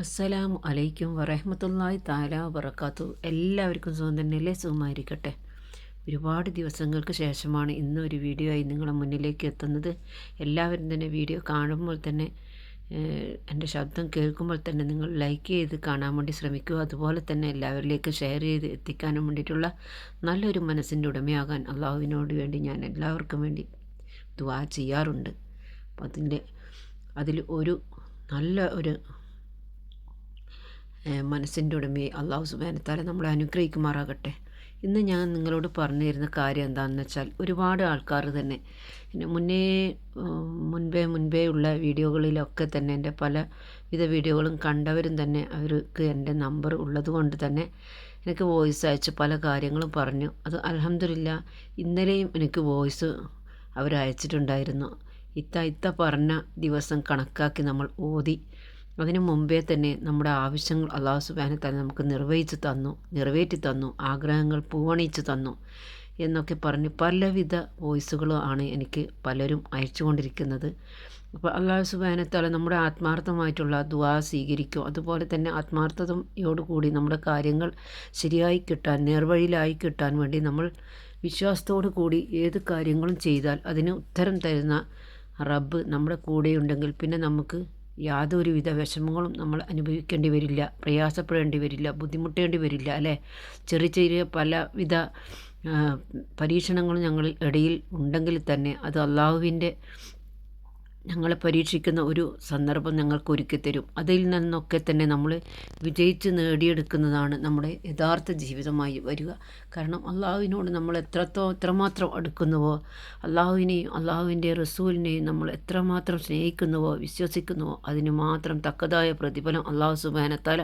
അസ്സലാമു അലൈക്കും വറഹമത്തല്ലായി താല വറക്കാത്തു എല്ലാവർക്കും സുഖം തന്നെയല്ലേ? സുഖമായിരിക്കട്ടെ. ഒരുപാട് ദിവസങ്ങൾക്ക് ശേഷമാണ് ഇന്ന് ഒരു വീഡിയോ ആയി നിങ്ങളുടെ മുന്നിലേക്ക് എത്തുന്നത്. എല്ലാവരും തന്നെ വീഡിയോ കാണുമ്പോൾ തന്നെ എന്റെ ശബ്ദം കേൾക്കുമ്പോൾ തന്നെ നിങ്ങൾ ലൈക്ക് ചെയ്ത് കാണാൻ വേണ്ടി ശ്രമിക്കുക. അതുപോലെ തന്നെ എല്ലാവരിലേക്കും ഷെയർ ചെയ്ത് എത്തിക്കാനും വേണ്ടിയിട്ടുള്ള നല്ലൊരു മനസ്സിന്റെ ഉടമയാകാൻ അള്ളാഹുവിനോട് വേണ്ടി ഞാൻ എല്ലാവർക്കും വേണ്ടി ദുവാ ചെയ്യാറുണ്ട്. അപ്പം അതിന്റെ അതിൽ ഒരു നല്ല ഒരു മനസ്സിന്റെ ഉടമയെ അള്ളാഹു സുബാനത്താലെ നമ്മളെ അനുഗ്രഹിക്കുമാറാകട്ടെ. ഇന്ന് ഞാൻ നിങ്ങളോട് പറഞ്ഞു തരുന്ന കാര്യം എന്താണെന്ന് വെച്ചാൽ ഒരുപാട് ആൾക്കാർ തന്നെ മുന്നേ മുൻപേ മുൻപേ ഉള്ള വീഡിയോകളിലൊക്കെ തന്നെ എന്റെ പല വിധ വീഡിയോകളും കണ്ടവരും തന്നെ അവർക്ക് എന്റെ നമ്പർ ഉള്ളതുകൊണ്ട് തന്നെ എനിക്ക് വോയിസ് അയച്ച് പല കാര്യങ്ങളും പറഞ്ഞു. അത് അലഹമില്ല ഇന്നലെയും എനിക്ക് വോയിസ് അവരയച്ചിട്ടുണ്ടായിരുന്നു. ഇത്ത ഇത്ത പറഞ്ഞ ദിവസം കണക്കാക്കി നമ്മൾ ഓതി. അതിനു മുമ്പേ തന്നെ നമ്മുടെ ആവശ്യങ്ങൾ അള്ളാഹു സുബാനെ തന്നെ നമുക്ക് നിർവഹിച്ച് തന്നു നിറവേറ്റി തന്നു ആഗ്രഹങ്ങൾ പൂവണിച്ച് തന്നു എന്നൊക്കെ പറഞ്ഞ് പലവിധ വോയിസുകളും ആണ് എനിക്ക് പലരും അയച്ചുകൊണ്ടിരിക്കുന്നത് അപ്പോൾ അള്ളാഹു സുബാനത്താല നമ്മുടെ ആത്മാർത്ഥമായിട്ടുള്ള ദുവാ സ്വീകരിക്കും. അതുപോലെ തന്നെ ആത്മാർത്ഥതയോടുകൂടി നമ്മുടെ കാര്യങ്ങൾ ശരിയായി കിട്ടാൻ നേർവഴിയിലായി കിട്ടാൻ വേണ്ടി നമ്മൾ വിശ്വാസത്തോടു കൂടി ഏത് കാര്യങ്ങളും ചെയ്താൽ അതിന് ഉത്തരം തരുന്ന റബ്ബ് നമ്മുടെ കൂടെയുണ്ടെങ്കിൽ പിന്നെ നമുക്ക് യാതൊരുവിധ വിഷമങ്ങളും നമ്മൾ അനുഭവിക്കേണ്ടി വരില്ല പ്രയാസപ്പെടേണ്ടി വരില്ല ബുദ്ധിമുട്ടേണ്ടി വരില്ല അല്ലേ? ചെറിയ ചെറിയ പലവിധ പരീക്ഷണങ്ങളും ഞങ്ങൾ ഇടയിൽ ഉണ്ടെങ്കിൽ തന്നെ അത് അള്ളാഹുവിന്റെ ഞങ്ങളെ പരീക്ഷിക്കുന്ന ഒരു സന്ദർഭം ഞങ്ങൾക്ക് ഒരുക്കി തരും. അതിൽ നിന്നൊക്കെ തന്നെ നമ്മൾ വിജയിച്ച് നേടിയെടുക്കുന്നതാണ് നമ്മുടെ യഥാർത്ഥ ജീവിതമായി വരിക. കാരണം അള്ളാഹുവിനോട് നമ്മൾ എത്രത്തോ എത്രമാത്രം അടുക്കുന്നുവോ അള്ളാഹുവിനെയും അള്ളാഹുവിന്റെ റസൂലിനെയും നമ്മൾ എത്രമാത്രം സ്നേഹിക്കുന്നുവോ വിശ്വസിക്കുന്നുവോ അതിന് മാത്രം തക്കതായ പ്രതിഫലം അള്ളാഹു സുബാനത്താല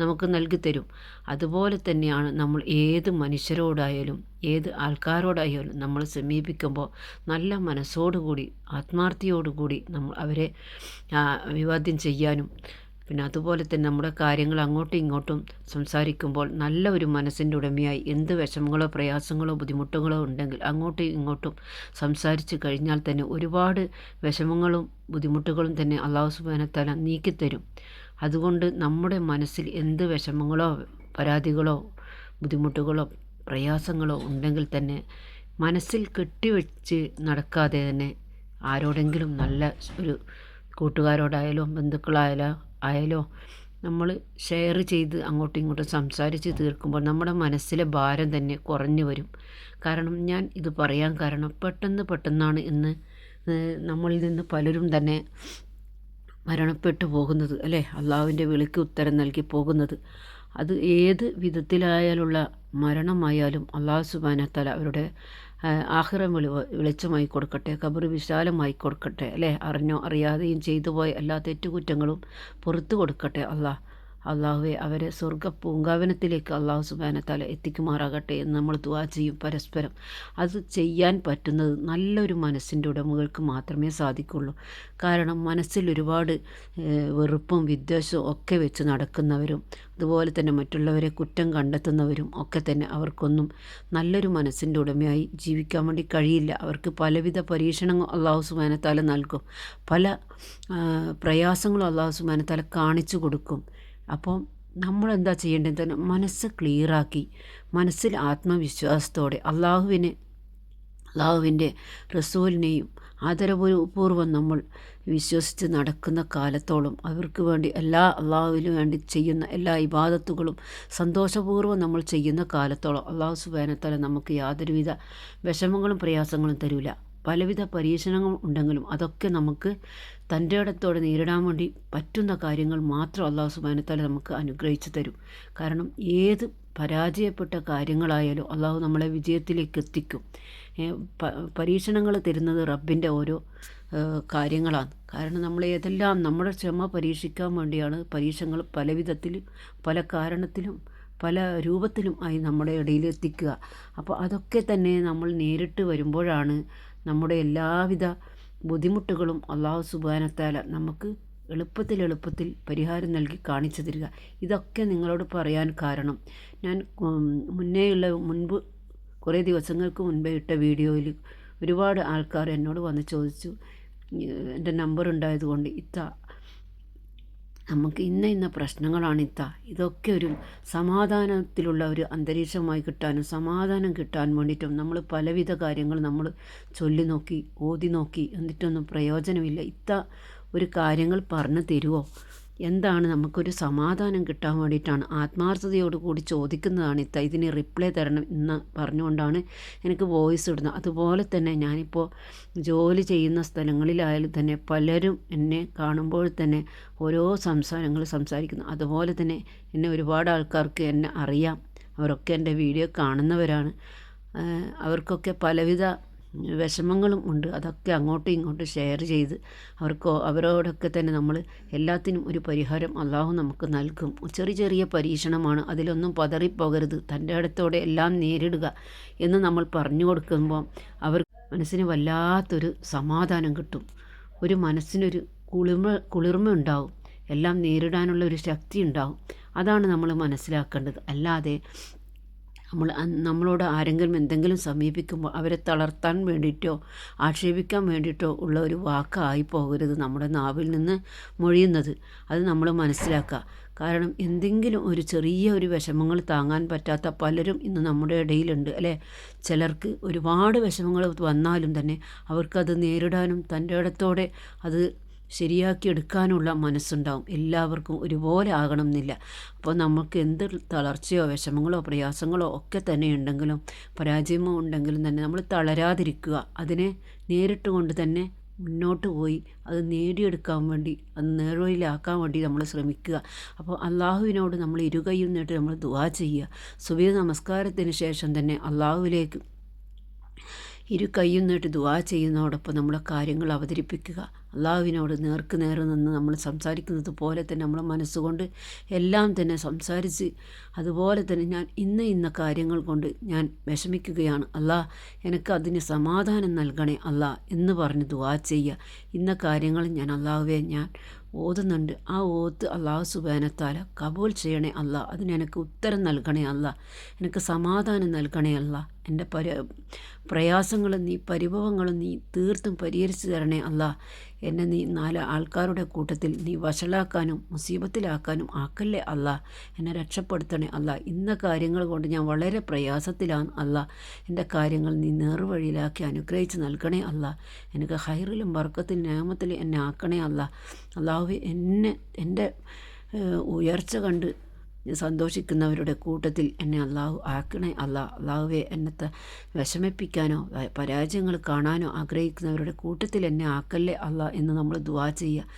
നമുക്ക് നൽകി തരും. അതുപോലെ തന്നെയാണ് നമ്മൾ ഏത് മനുഷ്യരോടായാലും ഏത് ആൾക്കാരോടായാലും നമ്മൾ സമീപിക്കുമ്പോൾ നല്ല മനസ്സോടുകൂടി ആത്മാർത്ഥിയോടുകൂടി നമ്മൾ അവരെ അഭിവാദ്യം ചെയ്യാനും പിന്നെ അതുപോലെ തന്നെ നമ്മുടെ കാര്യങ്ങൾ അങ്ങോട്ടും ഇങ്ങോട്ടും സംസാരിക്കുമ്പോൾ നല്ല ഒരു മനസ്സിന്റെ ഉടമയായി എന്ത് വിഷമങ്ങളോ പ്രയാസങ്ങളോ ബുദ്ധിമുട്ടുകളോ ഉണ്ടെങ്കിൽ അങ്ങോട്ടും ഇങ്ങോട്ടും സംസാരിച്ച് കഴിഞ്ഞാൽ തന്നെ ഒരുപാട് വിഷമങ്ങളും ബുദ്ധിമുട്ടുകളും തന്നെ അള്ളാഹു സുബാനത്തല നീക്കിത്തരും. അതുകൊണ്ട് നമ്മുടെ മനസ്സിൽ എന്ത് വിഷമങ്ങളോ പരാതികളോ ബുദ്ധിമുട്ടുകളോ പ്രയാസങ്ങളോ ഉണ്ടെങ്കിൽ തന്നെ മനസ്സിൽ കെട്ടിവെച്ച് നടക്കാതെ തന്നെ ആരോടെങ്കിലും നല്ല ഒരു കൂട്ടുകാരോടായാലോ ബന്ധുക്കളായാലോ ആയാലോ നമ്മൾ ഷെയർ ചെയ്ത് അങ്ങോട്ടും ഇങ്ങോട്ടും സംസാരിച്ച് തീർക്കുമ്പോൾ നമ്മുടെ മനസ്സിലെ ഭാരം തന്നെ കുറഞ്ഞു വരും. കാരണം ഞാൻ ഇത് പറയാൻ കാരണം പെട്ടെന്ന് പെട്ടെന്നാണ് ഇന്ന് നമ്മളിൽ നിന്ന് പലരും തന്നെ മരണപ്പെട്ടു പോകുന്നത് അല്ലേ? അള്ളാഹുവിന്റെ വിളിക്ക് ഉത്തരം നൽകി പോകുന്നത്. അത് ഏത് വിധത്തിലായാലുള്ള മരണമായാലും അള്ളാഹു സുബാനത്തല അവരുടെ ആഹ്റം വിളി വെളിച്ചമായി കൊടുക്കട്ടെ കബർ വിശാലമായി കൊടുക്കട്ടെ അല്ലേ? അറിഞ്ഞോ അറിയാതെയും ചെയ്തു പോയ എല്ലാ തെറ്റുകുറ്റങ്ങളും പുറത്തു കൊടുക്കട്ടെ അള്ളാഹ് അള്ളാഹുവെ അവരെ സ്വർഗ പൂങ്കാവനത്തിലേക്ക് അള്ളാഹു സുബാനത്താല എത്തിക്കുമാറാകട്ടെ എന്ന് നമ്മൾ ദുവാ ചെയ്യും പരസ്പരം. അത് ചെയ്യാൻ പറ്റുന്നത് നല്ലൊരു മനസ്സിന്റെ ഉടമകൾക്ക് മാത്രമേ സാധിക്കുള്ളൂ. കാരണം മനസ്സിൽ ഒരുപാട് വെറുപ്പും വിദ്വേഷവും ഒക്കെ വെച്ച് നടക്കുന്നവരും അതുപോലെ തന്നെ മറ്റുള്ളവരെ കുറ്റം കണ്ടെത്തുന്നവരും ഒക്കെ തന്നെ അവർക്കൊന്നും നല്ലൊരു മനസ്സിന്റെ ഉടമയായി ജീവിക്കാൻ വേണ്ടി കഴിയില്ല. അവർക്ക് പലവിധ പരീക്ഷണങ്ങൾ അള്ളാഹു സുബാനത്താല നൽകും. പല പ്രയാസങ്ങളും അള്ളാഹു സുബാനത്താല കാണിച്ചു കൊടുക്കും. അപ്പോൾ നമ്മളെന്താ ചെയ്യേണ്ടത്? തന്നെ മനസ്സ് ക്ലിയറാക്കി മനസ്സിൽ ആത്മവിശ്വാസത്തോടെ അള്ളാഹുവിനെ അള്ളാഹുവിന്റെ റസൂലിനെയും ആദരപൂർവം നമ്മൾ വിശ്വസിച്ച് നടക്കുന്ന കാലത്തോളം അവർക്ക് വേണ്ടി എല്ലാ അള്ളാഹുവിന് വേണ്ടി ചെയ്യുന്ന എല്ലാ ഇബാദത്തുകളും സന്തോഷപൂർവം നമ്മൾ ചെയ്യുന്ന കാലത്തോളം അള്ളാഹു സുബാനത്തല നമുക്ക് യാതൊരുവിധ വിഷമങ്ങളും പ്രയാസങ്ങളും തരില്ല പലവിധ പരീക്ഷണങ്ങൾ ഉണ്ടെങ്കിലും അതൊക്കെ നമുക്ക് തന്റെ ഇടത്തോടെ നേരിടാൻ വേണ്ടി പറ്റുന്ന കാര്യങ്ങൾ മാത്രം അള്ളാഹു സുബാനത്താൽ നമുക്ക് അനുഗ്രഹിച്ചു തരും. കാരണം ഏത് പരാജയപ്പെട്ട കാര്യങ്ങളായാലും അള്ളാഹു നമ്മളെ വിജയത്തിലേക്ക് എത്തിക്കും. പരീക്ഷണങ്ങൾ തരുന്നത് റബ്ബിന്റെ ഓരോ കാര്യങ്ങളാണ്. കാരണം നമ്മൾ ഏതെല്ലാം നമ്മുടെ ക്ഷമ പരീക്ഷിക്കാൻ വേണ്ടിയാണ് പരീക്ഷകൾ പല വിധത്തിലും പല കാരണത്തിലും പല രൂപത്തിലും ആയി നമ്മുടെ ഇടയിൽ എത്തിക്കുക. അപ്പോൾ അതൊക്കെ തന്നെ നമ്മൾ നേരിട്ട് വരുമ്പോഴാണ് നമ്മുടെ എല്ലാവിധ ബുദ്ധിമുട്ടുകളും അള്ളാഹു സുബാനത്താല നമുക്ക് എളുപ്പത്തിൽ എളുപ്പത്തിൽ പരിഹാരം നൽകി കാണിച്ചു തരിക. ഇതൊക്കെ നിങ്ങളോട് പറയാൻ കാരണം. ഞാൻ മുന്നേയുള്ള മുൻപ് കുറേ ദിവസങ്ങൾക്ക് മുൻപേ ഇട്ട വീഡിയോയിൽ ഒരുപാട് ആൾക്കാർ എന്നോട് വന്ന് ചോദിച്ചു. എന്റെ നമ്പർ ഉണ്ടായതുകൊണ്ട് ഇത്ത നമുക്ക് ഇന്ന ഇന്ന പ്രശ്നങ്ങളാണ് ഇത്ത. ഇതൊക്കെ ഒരു സമാധാനത്തിലുള്ള ഒരു അന്തരീക്ഷമായി കിട്ടാനും സമാധാനം കിട്ടാൻ വേണ്ടിയിട്ടും നമ്മൾ പലവിധ കാര്യങ്ങൾ നമ്മൾ ചൊല്ലി നോക്കി ഓതി നോക്കി എന്നിട്ടൊന്നും പ്രയോജനമില്ല. ഇത്ത ഒരു കാര്യങ്ങൾ പറഞ്ഞു തരുമോ എന്താണ് നമുക്കൊരു സമാധാനം കിട്ടാൻ വേണ്ടിയിട്ടാണ്? ആത്മാർത്ഥതയോട് കൂടി ചോദിക്കുന്നതാണ് ഇത്ത ഇതിന് റിപ്ലൈ തരണം എന്ന് പറഞ്ഞുകൊണ്ടാണ് എനിക്ക് വോയിസ് ഇടുന്നത്. അതുപോലെ തന്നെ ഞാനിപ്പോൾ ജോലി ചെയ്യുന്ന സ്ഥലങ്ങളിലായാലും തന്നെ പലരും എന്നെ കാണുമ്പോൾ തന്നെ ഓരോ സംസാരങ്ങൾ സംസാരിക്കുന്നു. അതുപോലെ തന്നെ എന്നെ ഒരുപാട് ആൾക്കാർക്ക് എന്നെ അറിയാം. അവരൊക്കെ എന്റെ വീഡിയോ കാണുന്നവരാണ്. അവർക്കൊക്കെ പലവിധ വിഷമങ്ങളും ഉണ്ട്. അതൊക്കെ അങ്ങോട്ടും ഇങ്ങോട്ടും ഷെയർ ചെയ്ത് അവർക്ക് അവരോടൊക്കെ തന്നെ നമ്മൾ എല്ലാത്തിനും ഒരു പരിഹാരം അള്ളാഹു നമുക്ക് നൽകും. ചെറിയ ചെറിയ പരീക്ഷണമാണ്. അതിലൊന്നും പതറിപ്പോകരുത്. തന്റെ അടുത്തോടെ എല്ലാം നേരിടുക എന്ന് നമ്മൾ പറഞ്ഞു കൊടുക്കുമ്പോൾ അവർ മനസ്സിന് വല്ലാത്തൊരു സമാധാനം കിട്ടും. ഒരു മനസ്സിനൊരു കുളിർമ കുളിർമ ഉണ്ടാവും. എല്ലാം നേരിടാനുള്ള ഒരു ശക്തി ഉണ്ടാവും. അതാണ് നമ്മൾ മനസ്സിലാക്കേണ്ടത്. അല്ലാതെ നമ്മൾ നമ്മളോട് ആരെങ്കിലും എന്തെങ്കിലും സമീപിക്കുമ്പോൾ അവരെ തളർത്താൻ വേണ്ടിയിട്ടോ ആക്ഷേപിക്കാൻ വേണ്ടിയിട്ടോ ഉള്ള ഒരു വാക്കായി പോകരുത് നമ്മുടെ നാവിൽ നിന്ന് മൊഴിയുന്നത്. അത് നമ്മൾ മനസ്സിലാക്കുക. കാരണം എന്തെങ്കിലും ഒരു ചെറിയ ഒരു വിഷമങ്ങൾ താങ്ങാൻ പറ്റാത്ത പലരും ഇന്ന് നമ്മുടെ ഇടയിലുണ്ട് അല്ലേ? ചിലർക്ക് ഒരുപാട് വിഷമങ്ങൾ വന്നാലും തന്നെ അവർക്കത് നേരിടാനും തന്റെ ഇടത്തോടെ അത് ശരിയാക്കി എടുക്കാനുള്ള മനസ്സുണ്ടാവും. എല്ലാവർക്കും ഒരുപോലെ ആകണം എന്നില്ല അപ്പോൾ നമുക്ക് എന്ത് തളർച്ചയോ വിഷമങ്ങളോ പ്രയാസങ്ങളോ ഒക്കെ തന്നെ ഉണ്ടെങ്കിലും പരാജയമോ ഉണ്ടെങ്കിലും തന്നെ നമ്മൾ തളരാതിരിക്കുക. അതിനെ നേരിട്ട് കൊണ്ട് തന്നെ മുന്നോട്ട് പോയി അത് നേടിയെടുക്കാൻ വേണ്ടി അത് നേർവഴിയിലാക്കാൻ വേണ്ടി നമ്മൾ ശ്രമിക്കുക. അപ്പോൾ അള്ളാഹുവിനോട് നമ്മൾ ഇരുകൈയും നീട്ടി നമ്മൾ ദുവാ ചെയ്യുക. സുബീർ നമസ്കാരത്തിന് ശേഷം തന്നെ അള്ളാഹുവിലേക്ക് ഇരു കൈയും നീട്ടി ദുവാ ചെയ്യുന്നതോടൊപ്പം നമ്മളെ കാര്യങ്ങൾ അവതരിപ്പിക്കുക. അള്ളാഹുവിനോട് നേർക്ക് നേരെ നിന്ന് നമ്മൾ സംസാരിക്കുന്നത് പോലെ തന്നെ നമ്മൾ മനസ്സുകൊണ്ട് എല്ലാം തന്നെ സംസാരിച്ച് അതുപോലെ തന്നെ ഞാൻ ഇന്ന ഇന്ന കാര്യങ്ങൾ കൊണ്ട് ഞാൻ വിഷമിക്കുകയാണ്. അല്ലാ എനിക്ക് അതിന് സമാധാനം നൽകണേ അല്ലാ എന്ന് പറഞ്ഞ് ദുവാ ചെയ്യുക ഇന്ന കാര്യങ്ങൾ ഞാൻ അള്ളാഹുവെ ഞാൻ ഓതുന്നുണ്ട്. ആ ഓത്ത് അള്ളാഹു സുബാനത്താല കബൂൽ ചെയ്യണേ അല്ല അതിന് എനിക്ക് ഉത്തരം നൽകണേ അല്ല എനിക്ക് സമാധാനം നൽകണേ അല്ല എന്റെ പര പ്രയാസങ്ങളും നീ പരിഭവങ്ങളും നീ തീർത്തും പരിഹരിച്ചു തരണേ അല്ല എന്നെ നീ നാല് ആൾക്കാരുടെ കൂട്ടത്തിൽ നീ വഷളാക്കാനും മുസീബത്തിലാക്കാനും ആക്കല്ലേ അല്ല. എന്നെ രക്ഷപ്പെടുത്തണേ അല്ല. ഇന്ന കാര്യങ്ങൾ കൊണ്ട് ഞാൻ വളരെ പ്രയാസത്തിലാണ് അല്ല. എന്റെ കാര്യങ്ങൾ നീ നേർവഴിയിലാക്കി അനുഗ്രഹിച്ച് നൽകണേ അല്ല. എനിക്ക് ഹൈറിലും വർക്കത്തിൽ നിയമത്തിൽ എന്നെ ആക്കണേ അല്ല. അള്ളാഹു എന്നെ എന്റെ ഉയർച്ച കണ്ട് സന്തോഷിക്കുന്നവരുടെ കൂട്ടത്തിൽ എന്നെ അള്ളാഹു ആക്കണേ. അല്ല അള്ളാഹുവെ എന്നത്തെ വിഷമിപ്പിക്കാനോ പരാജയങ്ങൾ കാണാനോ ആഗ്രഹിക്കുന്നവരുടെ കൂട്ടത്തിൽ എന്നെ ആക്കല്ലേ അല്ല എന്ന് നമ്മൾ ദുവാ ചെയ്യുക.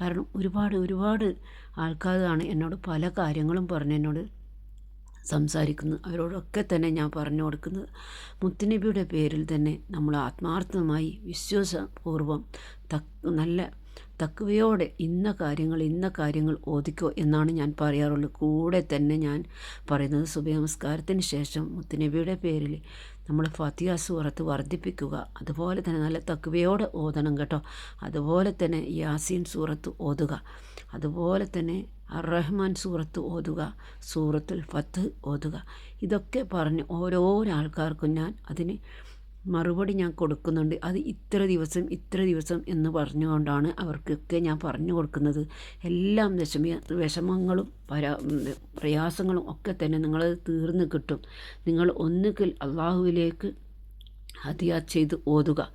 കാരണം ഒരുപാട് ഒരുപാട് ആൾക്കാരാണ് എന്നോട് പല കാര്യങ്ങളും പറഞ്ഞ് എന്നോട് സംസാരിക്കുന്നത് അവരോടൊക്കെ തന്നെ ഞാൻ പറഞ്ഞു കൊടുക്കുന്നത്. മുത്തുനബിയുടെ പേരിൽ തന്നെ നമ്മൾ ആത്മാർത്ഥമായി വിശ്വാസപൂർവം തക് നല്ല തക്കവയോടെ ഇന്ന കാര്യങ്ങൾ ഇന്ന കാര്യങ്ങൾ ഓതിക്കോ എന്നാണ് ഞാൻ പറയാറുള്ളത് കൂടെ തന്നെ ഞാൻ പറയുന്നത് സുബഹ ശേഷം മുത്തുനബിയുടെ പേരിൽ നമ്മൾ ഫത്തിയാസ് സൂറത്ത് വർദ്ധിപ്പിക്കുക. അതുപോലെ തന്നെ നല്ല തക്കവയോടെ ഓതണം കേട്ടോ. അതുപോലെ തന്നെ യാസീൻ സൂറത്ത് ഓതുക. അതുപോലെ തന്നെ റഹ്മാൻ സൂറത്ത് ഓതുക. സൂറത്തുൽ ഫത്ത് ഓതുക. ഇതൊക്കെ പറഞ്ഞ് ഓരോ ആൾക്കാർക്കും ഞാൻ അതിന് മറുപടി ഞാൻ കൊടുക്കുന്നുണ്ട്. അത് ഇത്ര ദിവസം ഇത്ര ദിവസം എന്ന് പറഞ്ഞുകൊണ്ടാണ് അവർക്കൊക്കെ ഞാൻ പറഞ്ഞു കൊടുക്കുന്നത്. എല്ലാം വിഷമ വിഷമങ്ങളും പരാ പ്രയാസങ്ങളും ഒക്കെ തന്നെ നിങ്ങളത് തീർന്ന് കിട്ടും. നിങ്ങൾ ഒന്നുകിൽ അള്ളാഹുവിലേക്ക് ഹതിയാ ചെയ്ത് ഓതുക.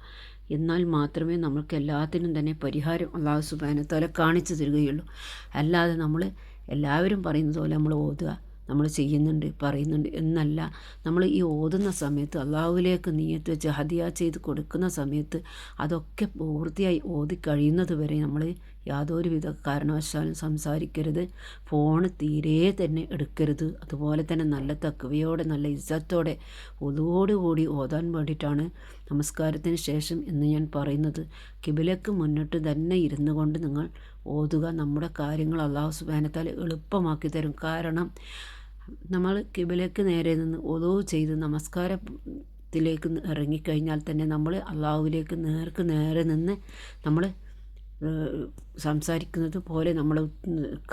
എന്നാൽ മാത്രമേ നമ്മൾക്ക് എല്ലാത്തിനും തന്നെ പരിഹാരം അള്ളാഹു സുബാനത്തോലെ കാണിച്ചു തരികയുള്ളൂ. അല്ലാതെ നമ്മൾ എല്ലാവരും പറയുന്നത് പോലെ നമ്മൾ ഓതുക. നമ്മൾ ചെയ്യുന്നുണ്ട് പറയുന്നുണ്ട് എന്നല്ല. നമ്മൾ ഈ ഓതുന്ന സമയത്ത് അള്ളാഹുവിലേക്ക് നീയത്ത് വെച്ച് ഹദിയ ചെയ്ത് കൊടുക്കുന്ന സമയത്ത് അതൊക്കെ പൂർത്തിയായി ഓതി കഴിയുന്നത് വരെ നമ്മൾ യാതൊരുവിധ കാരണവശാലും സംസാരിക്കരുത്. ഫോൺ തീരെ തന്നെ എടുക്കരുത്. അതുപോലെ തന്നെ നല്ല തക്കവയോടെ നല്ല ഇജ്ജത്തോടെ ഒതുവോടുകൂടി ഓതാൻ വേണ്ടിയിട്ടാണ് നമസ്കാരത്തിന് ശേഷം എന്ന് ഞാൻ പറയുന്നത്. കിബിലക്ക് മുന്നിട്ട് തന്നെ ഇരുന്നു കൊണ്ട് നിങ്ങൾ ഓതുക. നമ്മുടെ കാര്യങ്ങൾ അള്ളാഹു സുബാനത്താൽ എളുപ്പമാക്കി തരും. കാരണം നമ്മൾ കിബിലേക്ക് നേരെ നിന്ന് ഒതോ ചെയ്ത് നമസ്കാരത്തിലേക്ക് ഇറങ്ങിക്കഴിഞ്ഞാൽ തന്നെ നമ്മൾ അള്ളാഹുവിലേക്ക് നേർക്ക് നേരെ നിന്ന് നമ്മൾ സംസാരിക്കുന്നത് പോലെ നമ്മൾ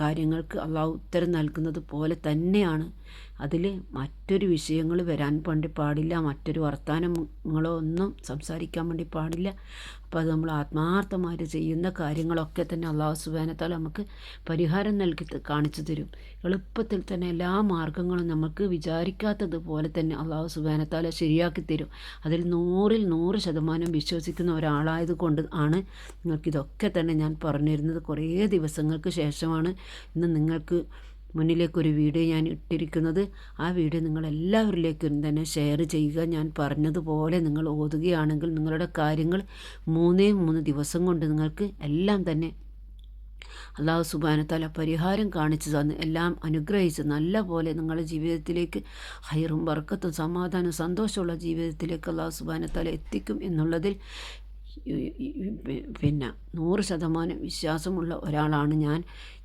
കാര്യങ്ങൾക്ക് അള്ളാഹു ഉത്തരം നൽകുന്നത് പോലെ തന്നെയാണ് അതിൽ മറ്റൊരു വിഷയങ്ങൾ വരാൻ വേണ്ടി പാടില്ല മറ്റൊരു വർത്തമാനങ്ങളോ ഒന്നും സംസാരിക്കാൻ വേണ്ടി പാടില്ല. അപ്പോൾ അത് നമ്മൾ ആത്മാർത്ഥമായി ചെയ്യുന്ന കാര്യങ്ങളൊക്കെ തന്നെ അള്ളാഹു സുബാനത്താൽ നമുക്ക് പരിഹാരം നൽകി കാണിച്ചു തരും. എളുപ്പത്തിൽ തന്നെ എല്ലാ മാർഗങ്ങളും നമുക്ക് വിചാരിക്കാത്തതുപോലെ തന്നെ അള്ളാഹു സുബാനത്താൽ ശരിയാക്കി തരും. അതിൽ നൂറിൽ നൂറ് ശതമാനം വിശ്വസിക്കുന്ന ഒരാളായത് കൊണ്ട് ആണ് നിങ്ങൾക്കിതൊക്കെ തന്നെ ഞാൻ പറഞ്ഞിരുന്നത്. കുറേ ദിവസങ്ങൾക്ക് ശേഷമാണ് ഇന്ന് നിങ്ങൾക്ക് മുന്നിലേക്കൊരു വീഡിയോ ഞാൻ ഇട്ടിരിക്കുന്നത്. ആ വീഡിയോ നിങ്ങളെല്ലാവരിലേക്കും തന്നെ ഷെയർ ചെയ്യുക. ഞാൻ പറഞ്ഞതുപോലെ നിങ്ങൾ ഓതുകയാണെങ്കിൽ നിങ്ങളുടെ കാര്യങ്ങൾ മൂന്നേ മൂന്ന് ദിവസം കൊണ്ട് നിങ്ങൾക്ക് എല്ലാം തന്നെ അള്ളാഹു സുബാനത്താല പരിഹാരം കാണിച്ചു തന്ന് എല്ലാം അനുഗ്രഹിച്ച് നല്ല പോലെ നിങ്ങളുടെ ജീവിതത്തിലേക്ക് ഹൈറും വർക്കത്തും സമാധാനവും സന്തോഷമുള്ള ജീവിതത്തിലേക്ക് അള്ളാഹു സുബാനത്താല എത്തിക്കും എന്നുള്ളതിൽ പിന്നെ നൂറ് ശതമാനം വിശ്വാസമുള്ള ഒരാളാണ് ഞാൻ.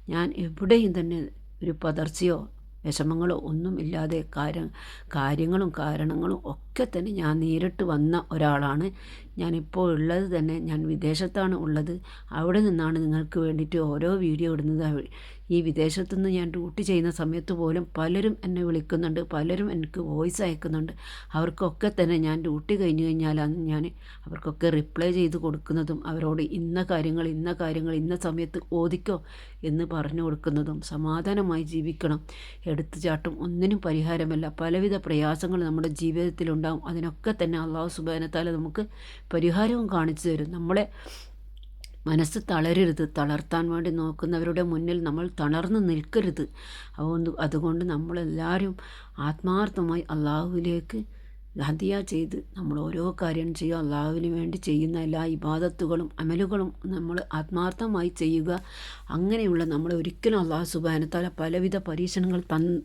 ഞാൻ എവിടെയും തന്നെ ഒരു പതർച്ചയോ വിഷമങ്ങളോ ഒന്നും ഇല്ലാതെ കാര്യ കാര്യങ്ങളും കാരണങ്ങളും ഒക്കെ തന്നെ ഞാൻ നേരിട്ട് വന്ന ഒരാളാണ്. ഞാനിപ്പോൾ ഉള്ളത് തന്നെ ഞാൻ വിദേശത്താണ് ഉള്ളത്. അവിടെ നിന്നാണ് നിങ്ങൾക്ക് വേണ്ടിയിട്ട് ഓരോ വീഡിയോ ഇടുന്നത്. ഈ വിദേശത്തു നിന്ന് ഞാൻ ഡ്യൂട്ടി ചെയ്യുന്ന സമയത്ത് പോലും പലരും എന്നെ വിളിക്കുന്നുണ്ട്. പലരും എനിക്ക് വോയിസ് അയക്കുന്നുണ്ട്. അവർക്കൊക്കെ തന്നെ ഞാൻ ഡ്യൂട്ടി കഴിഞ്ഞു കഴിഞ്ഞാലാണ് ഞാൻ അവർക്കൊക്കെ റിപ്ലൈ ചെയ്ത് കൊടുക്കുന്നതും അവരോട് ഇന്ന കാര്യങ്ങൾ ഇന്ന കാര്യങ്ങൾ ഇന്ന സമയത്ത് ഓദിക്കോ എന്ന് പറഞ്ഞു കൊടുക്കുന്നതും സമാധാനമായി ജീവിക്കണം. എടുത്തുചാട്ടും ഒന്നിനും പരിഹാരമല്ല. പലവിധ പ്രയാസങ്ങൾ നമ്മുടെ ജീവിതത്തിലുണ്ടാകും അതിനൊക്കെ തന്നെ അള്ളാഹു സുബാനത്താല നമുക്ക് പരിഹാരവും കാണിച്ചു തരും. നമ്മളെ മനസ്സ് തളരരുത്. തളർത്താൻ വേണ്ടി നോക്കുന്നവരുടെ മുന്നിൽ നമ്മൾ തളർന്നു നിൽക്കരുത്. അതുകൊണ്ട് അതുകൊണ്ട് നമ്മളെല്ലാവരും ആത്മാർത്ഥമായി അള്ളാഹുവിലേക്ക് ഹദിയ ചെയ്ത് നമ്മൾ ഓരോ കാര്യം ചെയ്യുക. അള്ളാഹുവിന് വേണ്ടി ചെയ്യുന്ന എല്ലാ ഇബാദത്തുകളും അമലുകളും നമ്മൾ ആത്മാർത്ഥമായി ചെയ്യുക. അങ്ങനെയുള്ള നമ്മൾ ഒരിക്കലും അള്ളാഹു സുബാനത്താല പലവിധ പരീക്ഷണങ്ങൾ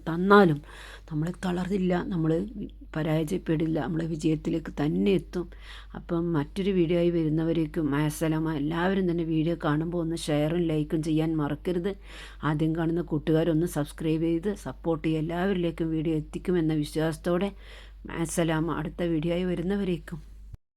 തന്നാലും നമ്മളെ തളർന്നില്ല നമ്മൾ പരാജയപ്പെടില്ല. നമ്മളെ വിജയത്തിലേക്ക് തന്നെ എത്തും. അപ്പം മറ്റൊരു വീഡിയോ ആയി വരുന്നവരേക്കും മാസലമ എല്ലാവരും തന്നെ വീഡിയോ കാണുമ്പോൾ ഒന്ന് ഷെയറും ലൈക്കും ചെയ്യാൻ മറക്കരുത്. ആദ്യം കാണുന്ന കൂട്ടുകാരൊന്ന് സബ്സ്ക്രൈബ് ചെയ്ത് സപ്പോർട്ട് ചെയ്യുക. എല്ലാവരിലേക്കും വീഡിയോ എത്തിക്കുമെന്ന വിശ്വാസത്തോടെ മാസലാമ അടുത്ത വീഡിയോ ആയി വരുന്നവരേക്കും.